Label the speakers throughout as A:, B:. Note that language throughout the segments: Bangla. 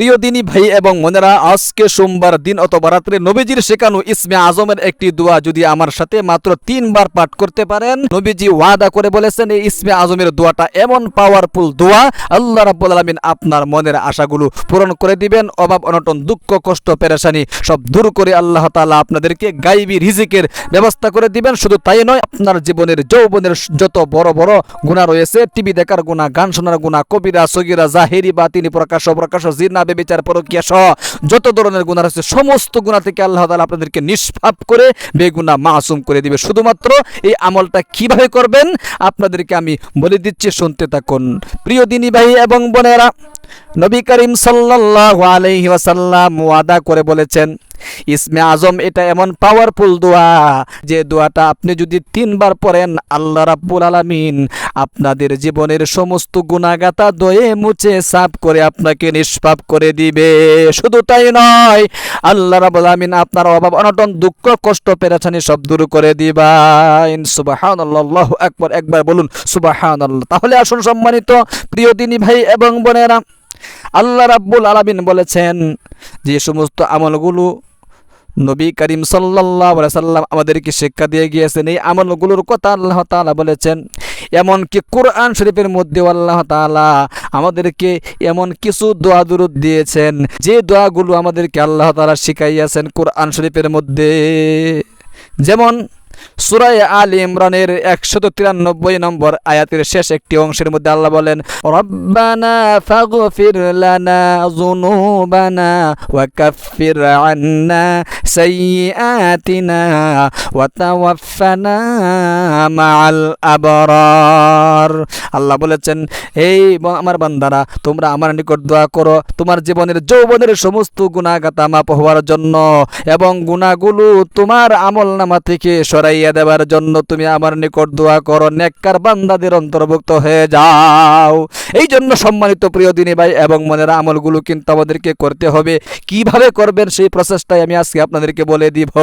A: প্রিয় দিনী ভাই এবং মনেরা আজকে সোমবার দিন অথবা রাত্রে নবীজির শেখানো ইসমে আজমের একটি দোয়া যদি আমার সাথে মাত্র তিনবার পাঠ করতে পারেন, নবীজি ওয়াদা করে বলেছেন, এই ইসমে আজমের দোয়াটা এমন পাওয়ারফুল দোয়া, আল্লাহ রাব্বুল আলামিন আপনার মনের আশাগুলো পূরণ করে দিবেন। অভাব, অনটন, দুঃখ, কষ্ট, পেরেশানি সব দূর করে আল্লাহ তাআলা আপনাদেরকে গাইবি রিজিকের ব্যবস্থা করে দিবেন। শুধু তাই নয়, আপনার জীবনের, যৌবনের যত বড় বড় গুণা রয়েছে, টিভি দেখার গুণা গান শোনার গুণা কবিরা, সগিরা, জাহেরি বা তিনি প্রকাশ প্রকাশ জিনা বেবিচার পরকিয়া সহ যত ধরনের গুণা আছে সমস্ত গুণা থেকে আল্লাহ তালা আপনাদেরকে নিষ্পাপ করে বেগুনা মাসুম করে দিবে। শুধুমাত্র এই আমলটা কীভাবে করবেন? আপনাদেরকে আমি বলে দিচ্ছি, শুনতে থাকুন। প্রিয় দিনী ভাই এবং বোনেরা নবী করিম সাল্লাল্লাহু আলাইহি ওয়াসাল্লাম ওয়াদা করে বলেছেন, ইসমে আজম এটা এমন পাওয়ারফুল দোয়া যে দোয়াটা আপনি যদি তিনবার পড়েন, আল্লাহ রাব্বুল আলামিন আপনাদের জীবনের সমস্ত গুণাগাতা দয়ে মুছে সাফ করে আপনাকে নিষ্পাপ করে দিবে। শুধু তাই নয়, আল্লাহ রাব্বুল আলামিন আপনার অভাব, অনটন, দুঃখ, কষ্ট পেরেছানি সব দূর করে দিবেন। সুবহানাল্লাহ আল্লাহু একবার বলুন সুবহানাল্লাহ। তাহলে আসুন সম্মানিত প্রিয় দিনী ভাই এবং বোনেরা আল্লাহ রাব্বুল আলামিন বলেছেন যে সমস্ত আমলগুলো নবী করিম আলাইহি সাল্লাম আমাদেরকে শিক্ষা দিয়ে গিয়েছেন। এই আমলগুলোর কথা আল্লাহ তালা বলেছেন, এমনকি কোরআন শরীফের মধ্যেও আল্লাহ তাআলা আমাদেরকে এমন কিছু দোয়া দুরুদ দিয়েছেন, যে দোয়াগুলো আমাদেরকে আল্লাহ তালা শিখাইয়াছেন কোরআন শরীফের মধ্যে। যেমন সুরায় আল ইমরানের একশত তিরানব্বই নম্বর আয়াতের শেষ একটি অংশের মধ্যে আল্লাহ বলেন, রব্বানা ফাগফির লানা যুনুবানা ওয়া কাফির আন্না সাইয়্যাতিনা ওয়া মাআল আবরার। আল্লাহ বলেছেন, এই আমার বান্দারা, তোমরা আমার নিকট দোয়া করো, তোমার জীবনের যৌবনের সমস্ত গুণাগাতা মাপ হওয়ার জন্য এবং গুণাগুলো তোমার আমল নামা থেকে সরাইয়া দেবার জন্য তুমি আমার নিকট দোয়া করো, নেককার বান্দাদের অন্তর্ভুক্ত হয়ে যাও। এই জন্য সম্মানিত প্রিয় দিনী ভাই এবং মনের আমলগুলো কিন্তু আমাদেরকে করতে হবে। কীভাবে করবেন সেই প্রসেসটাই আমি আজকে আপনাদেরকে বলে দিব।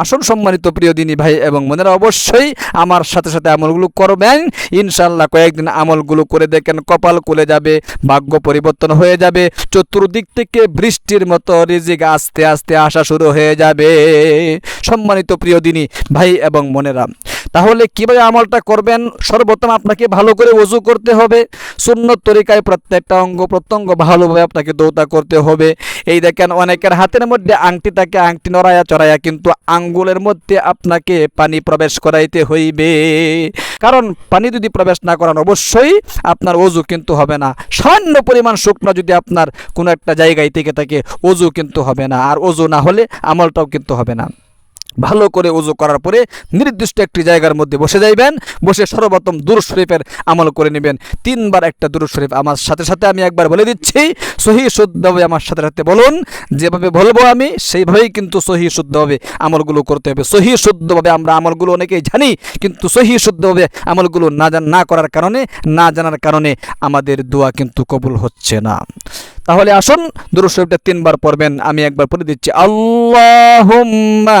A: আসুন সম্মানিত প্রিয় দিনী ভাই এবং মনেরা অবশ্যই আমার সাথে সাথে আমলগুলো করবেন। ইনশাল্লাহ কয়েকদিন আমলগুলো করে দেখেন, কপাল কুলে যাবে, ভাগ্য পরিবর্তন হয়ে যাবে, চতুর্দিক থেকে বৃষ্টির মতো রিজিক আস্তে আস্তে আসা শুরু হয়ে যাবে। সম্মানিত প্রিয় দিনী ভাই এবং মনেরা তাহলে কীভাবে আমলটা করবেন? সর্বপ্রথম আপনাকে ভালো করে ওযু করতে হবে। সুন্নত তরিকায় প্রত্যেকটা অঙ্গ প্রত্যঙ্গ ভালোভাবে আপনাকে দৌতা করতে হবে। এই দেখেন অনেকের হাতের মধ্যে আংটি থাকে, আংটি নড়ায়া চড়াইয়া কিন্তু আঙ্গুলের মধ্যে আপনাকে পানি প্রবেশ করাইতে হইবে। কারণ পানি যদি প্রবেশ না করান অবশ্যই আপনার অজু কিন্তু হবে না। সামান্য পরিমাণ শুকনো যদি আপনার কোনো একটা জায়গায় থেকে থাকে অজু কিন্তু হবে না। আর অজু না হলে আমলটাও কিন্তু হবে না। ভালো করে উজু করার পরে নির্দিষ্ট একটি জায়গার মধ্যে বসে যাইবেন। বসে সর্বপ্রথম দুরু শরীফের আমল করে নেবেন। তিনবার একটা দুরু শরীফ আমার সাথে সাথে আমি একবার বলে দিচ্ছি, সহি শুদ্ধভাবে আমার সাথে সাথে বলুন, যেভাবে বলব আমি, সেইভাবেই কিন্তু সহি শুদ্ধভাবে আমলগুলো করতে হবে। সহি শুদ্ধভাবে আমরা আমলগুলো অনেকেই জানি, কিন্তু সহি শুদ্ধভাবে আমলগুলো না জান, না করার কারণে, না জানার কারণে আমাদের দোয়া কিন্তু কবুল হচ্ছে না। তাহলে আসুন দুরু শরীফটা তিনবার পড়বেন, আমি একবার পড়ে দিচ্ছি। আল্লাহুম্মা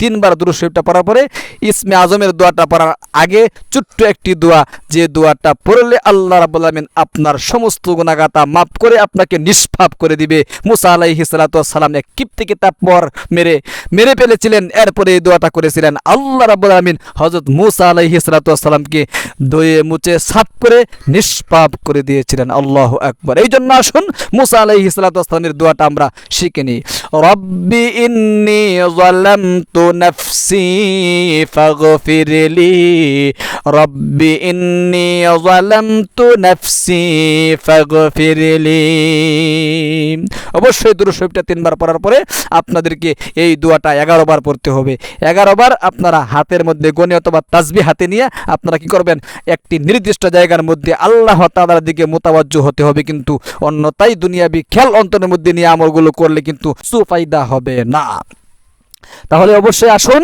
A: তিনবার দুরু শরীফটা পড়ার পরে ইসমে আজমের দোয়াটা পড়ার আগে ছোট্ট একটি দোয়া, যে দোয়াটা পড়লে আল্লাহ রাব্বুল আলামিন আপনার সমস্ত গুণাগাতা মাফ করে আপনাকে নিষ্পাপ করে দিবে। মুসা আলাইহি সালাম এক কিপ্তি কিতাব পর মেরে মেরে ফেলেছিলেন, এরপরে এই দোয়াটা করেছিলেন। আল্লাহ রাব্বুল আলামিন হযরত মুসা আলাইহি সালাতু সালামকে দয়ে মুছে সাফ করে নিষ্পাপ করে দিয়েছিলেন। আল্লাহ আকবার। এই জন্য আসুন, মুসা আলাইহি সালাতু সালামের দোয়াটা আমরা শিখে নিই। রব্বি ইন্নী যালামতু নাফসি ফাগফির লি রব্বি ইন্নী যালামতু নাফসি ফাগফির লি অবশ্যই দুরূদ শরীফটা তিনবার পড়ার পরে আপনাদেরকে এই দোয়াটা এগারো বার পড়তে হবে। এগারো বার আপনারা হাতের মধ্যে গণে অথবা তাসবি হাতে নিয়ে আপনারা কি করবেন? একটি নির্দিষ্ট জায়গার মধ্যে আল্লাহ তাআলার দিকে মোতাবাজ্য হতে হবে কিন্তু অন্যতাই দুনিয়াবি খেল অন্তরের মধ্যে নিয়ে আমলগুলো করলে কিন্তু সুফায়দা হবে না। তাহলে অবশ্যই আসুন,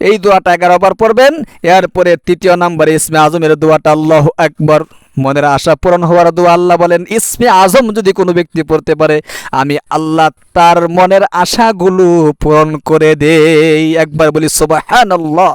A: এই দোয়াটা এগারো বার পড়বেন, এরপরে তৃতীয় নম্বরে ইসমে আজমের দোয়াটা আল্লাহ একবার মনের আশা পূরণ হওয়ার দোয়া আল্লাহ বলেন, ইসমে আজম যদি কোনো ব্যক্তি পড়তে পারে, আমি আল্লাহ তার মনের আশাগুলো পূরণ করে দেই। একবার বলি, সুবহানাল্লাহ।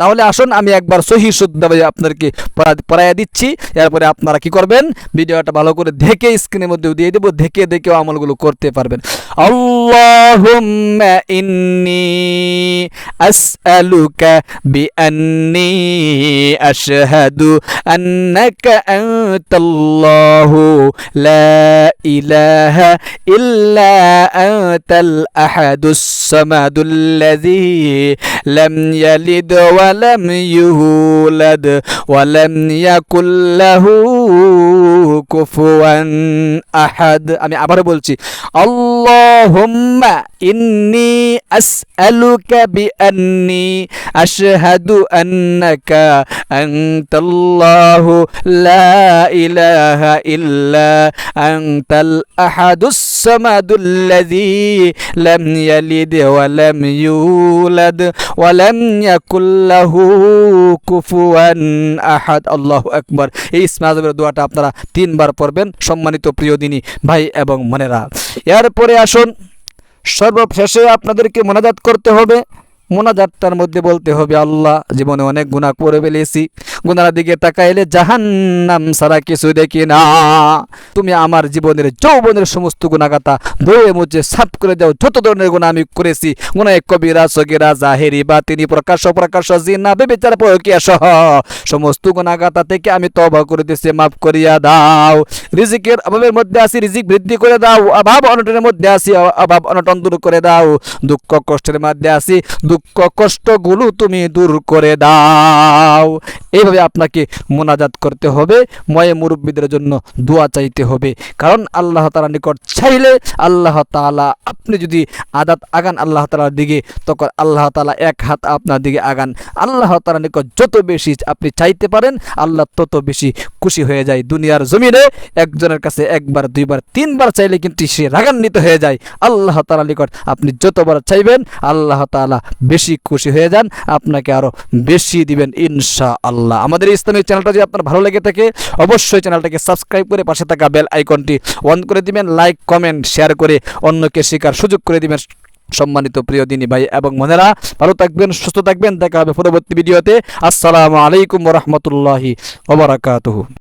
A: তাহলে আসুন, আমি একবার সহি শুদ্ধভাবে আপনাদেরকে পড়া- পড়াইয়া দিচ্ছি। এরপরে আপনারা কি করবেন? ভিডিওটা ভালো করে দেখে স্ক্রিনের মধ্যে দিয়ে দেবো, দেখে দেখেও আমলগুলো করতে পারবেন। আল্লাহুম্মা ইন্নি আসআলুকা বিআন্নি আশহাদু আন্নাকা আনতাল্লাহু লা ইলাহা ইল্লা আনতাল আহাদুস সামাদুল্লাযী লাম ইয়ালিদ ওয়া লাম ইউলাদ ওয়া লাম ইয়াকুল লাহু কুফুয়ান আহাদ আমি আবার বলছি আল্লাহুম্মা ইন্নি আসআলুকা বিআন্নি আশহাদু আন্নাকা আনতাল্লাহু লা ইলাহা ইল্লা আনতাল আহাদুস সামাদুল্লাযী লাম ইয়ালিদ ওয়া লাম ইউলাদ ওয়া লাম ইয়াকুল লাহু কুফুয়ান আহাদ আল্লাহু আকবার এই ইসমে আজমের দোয়াটা আপনারা তিনবার পড়বেন। সম্মানিত প্রিয় দিনী ভাই এবং মনেরা এরপরে আসুন। সর্বশেষে আপনাদেরকে মোনাজাত করতে হবে। মোনাজাতটার মধ্যে বলতে হবে, আল্লাহ জীবনে অনেক গুণা করে ফেলেছি। গুনার দিকে তাকাইলে জাহান্নাম সারা কিছু দেখি না। তুমি আমার জীবনের যৌবনের সমস্ত গুণাগাতা ধুয়ে মুছে সাফ করে দাও। যত ধরনের গুণা আমি করেছি গুনায় কবিরা, সগিরা, জাহেরি বা তিনি প্রকাশ প্রকাশ জিনা, বেবিচার প্রয়োগিয়া সহ সমস্ত গুণাগাতা থেকে আমি তবা করে দিয়েছি, মাফ করিয়া দাও। রিজিকের অভাবের মধ্যে আসি রিজিক বৃদ্ধি করে দাও। অভাব অনটনের মধ্যে আসি অভাব অনটন দূর করে দাও। দুঃখ কষ্টের মধ্যে আসি দুঃখ কষ্টগুলো তুমি দূর করে দাও। এইভাবে আপনাকে মোনাজাত করতে হবে? ময়ে মুরব্বীদের জন্য দোয়া চাইতে হবে। কারণ আল্লাহ তাআলার নিকট চাইলে আল্লাহ তাআলা আপনি যদি আদাত আগান আল্লাহ তাআলার দিকে, তখন আল্লাহ তাআলা এক হাত আপনার দিকে আগান। আল্লাহ তাআলার নিকট যত বেশি আপনি চাইতে পারেন, আল্লাহ তত বেশি খুশি হয়ে যায়। দুনিয়ার জমিনে একজনের কাছে একবার, দুইবার, তিনবার চাইলে কিন্তু সে রাগান্বিত হয়ে যায়। আল্লাহ তাআলার নিকট আপনি যতবার চাইবেন, আল্লাহ তাআলা বেশি খুশি হয়ে যান। আপনাকে আরও বেশি দিবেন ইনশা আল্লাহ আমাদের ইসলামিক চ্যানেলটা যদি আপনার ভালো লেগে থাকে, অবশ্যই চ্যানেলটাকে সাবস্ক্রাইব করে পাশে থাকা বেল আইকনটি অন করে দিবেন, লাইক, কমেন্ট, শেয়ার করে অন্যকে শেখার সুযোগ করে দিবেন। সম্মানিত প্রিয় দিনী ভাই এবং মনেরা ভালো থাকবেন, সুস্থ থাকবেন, দেখা হবে পরবর্তী ভিডিওতে। আসসালামু আলাইকুম রহমতুল্লাহি ওবরাকাতুহু